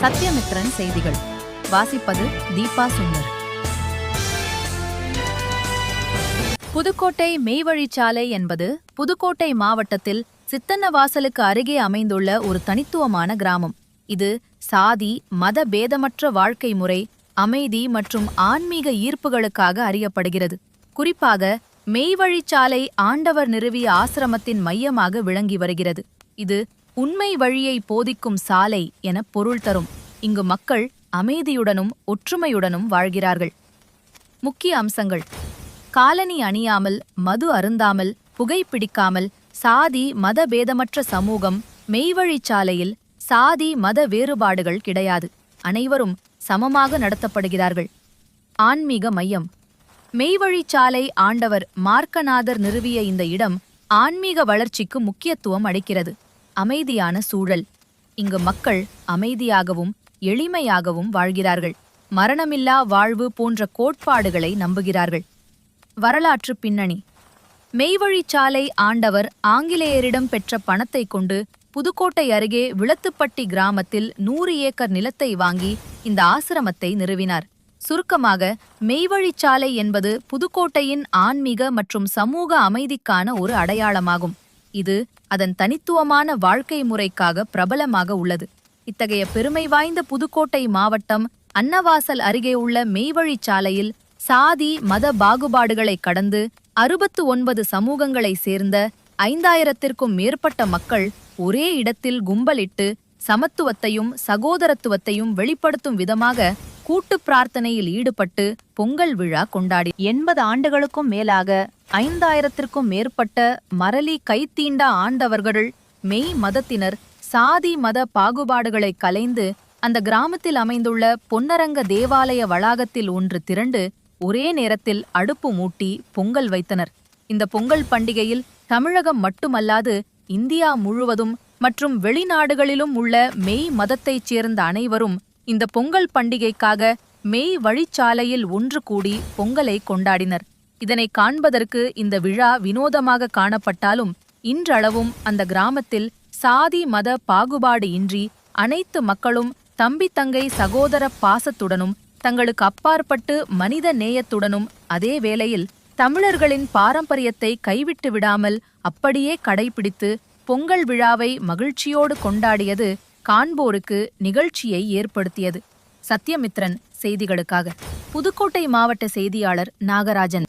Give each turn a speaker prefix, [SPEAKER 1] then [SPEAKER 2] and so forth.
[SPEAKER 1] சத்யமித்ரன் செய்திகள். வாசிப்பது தீபா சுந்தர். புதுக்கோட்டை மெய்வழிச்சாலை என்பது புதுக்கோட்டை மாவட்டத்தில் சித்தன்னவாசலுக்கு அருகே அமைந்துள்ள ஒரு தனித்துவமான கிராமம். இது சாதி மத பேதமற்ற வாழ்க்கை முறை அமைதி மற்றும் ஆன்மீக ஈர்ப்புகளுக்காக அறியப்படுகிறது. குறிப்பாக மெய்வழிச்சாலை ஆண்டவர் நிறுவிய ஆசிரமத்தின் மையமாக விளங்கி வருகிறது. இது உண்மை வழியை போதிக்கும் சாலை என பொருள் தரும். இங்கு மக்கள் அமைதியுடனும் ஒற்றுமையுடனும் வாழ்கிறார்கள். முக்கிய அம்சங்கள். காலனி அணியாமல் மது அருந்தாமல் புகைப்பிடிக்காமல் சாதி மத பேதமற்ற சமூகம் மெய்வழிச்சாலையில் சாதி மத வேறுபாடுகள் கிடையாது. அனைவரும் சமமாக நடத்தப்படுகிறார்கள். ஆன்மீக மையம். மெய்வழிச்சாலை ஆண்டவர் மார்க்கநாதர் நிறுவிய இந்த இடம் ஆன்மீக வளர்ச்சிக்கு முக்கியத்துவம் அளிக்கிறது. அமைதியான சூழல். இங்கு மக்கள் அமைதியாகவும் எளிமையாகவும் வாழ்கிறார்கள். மரணமில்லா வாழ்வு போன்ற கோட்பாடுகளை நம்புகிறார்கள். வரலாற்று பின்னணி. மெய்வழிச்சாலை ஆண்டவர் ஆங்கிலேயரிடம் பெற்ற பணத்தை கொண்டு புதுக்கோட்டை அருகே விளத்துப்பட்டி கிராமத்தில் நூறு ஏக்கர் நிலத்தை வாங்கி இந்த ஆசிரமத்தை நிறுவினார். சுருக்கமாக மெய்வழிச்சாலை என்பது புதுக்கோட்டையின் ஆன்மீக மற்றும் சமூக அமைதிக்கான ஒரு அடையாளமாகும். இது அதன் தனித்துவமான வாழ்க்கை முறைக்காக பிரபலமாக உள்ளது. இத்தகைய பெருமை வாய்ந்த புதுக்கோட்டை மாவட்டம் அன்னவாசல் அருகே உள்ள மெய்வழிச்சாலையில் சாதி மத பாகுபாடுகளை கடந்து அறுபத்து ஒன்பது சமூகங்களை சேர்ந்த ஐந்தாயிரத்திற்கும் மேற்பட்ட மக்கள் ஒரே இடத்தில் கும்பலிட்டு சமத்துவத்தையும் சகோதரத்துவத்தையும் வெளிப்படுத்தும் விதமாக கூட்டு பிரார்த்தனையில் ஈடுபட்டு பொங்கல் விழா கொண்டாடி எண்பது ஆண்டுகளுக்கும் மேலாக ஐந்தாயிரத்திற்கும் மேற்பட்ட மரலி கைத்தீண்ட ஆண்டவர்கள் மெய் மதத்தினர் சாதி மத பாகுபாடுகளை கலைந்து அந்த கிராமத்தில் அமைந்துள்ள பொன்னரங்க தேவாலய வளாகத்தில் ஒன்று திரண்டு ஒரே நேரத்தில் அடுப்பு மூட்டி பொங்கல் வைத்தனர். இந்த பொங்கல் பண்டிகையில் தமிழகம் மட்டுமல்லாது இந்தியா முழுவதும் மற்றும் வெளிநாடுகளிலும் உள்ள மெய் மதத்தைச் சேர்ந்த அனைவரும் இந்த பொங்கல் பண்டிகைக்காக மெய் வழிச்சாலையில் ஒன்று கூடி பொங்கலை கொண்டாடினர். இதனை காண்பதற்கு இந்த விழா வினோதமாக காணப்பட்டாலும் இன்றளவும் அந்த கிராமத்தில் சாதி மத பாகுபாடு இன்றி அனைத்து மக்களும் தம்பி தங்கை சகோதர பாசத்துடனும் தங்களுக்கு அப்பாற்பட்டு மனித நேயத்துடனும் அதே வேளையில் தமிழர்களின் பாரம்பரியத்தை கைவிட்டு விடாமல் அப்படியே கடைபிடித்து பொங்கல் விழாவை மகிழ்ச்சியோடு கொண்டாடியது காண்போருக்கு நிகழ்ச்சியை ஏற்படுத்தியது. சத்யமித்ரன் செய்திகளுக்காக. புதுக்கோட்டை மாவட்ட செய்தியாளர் நாகராஜன்.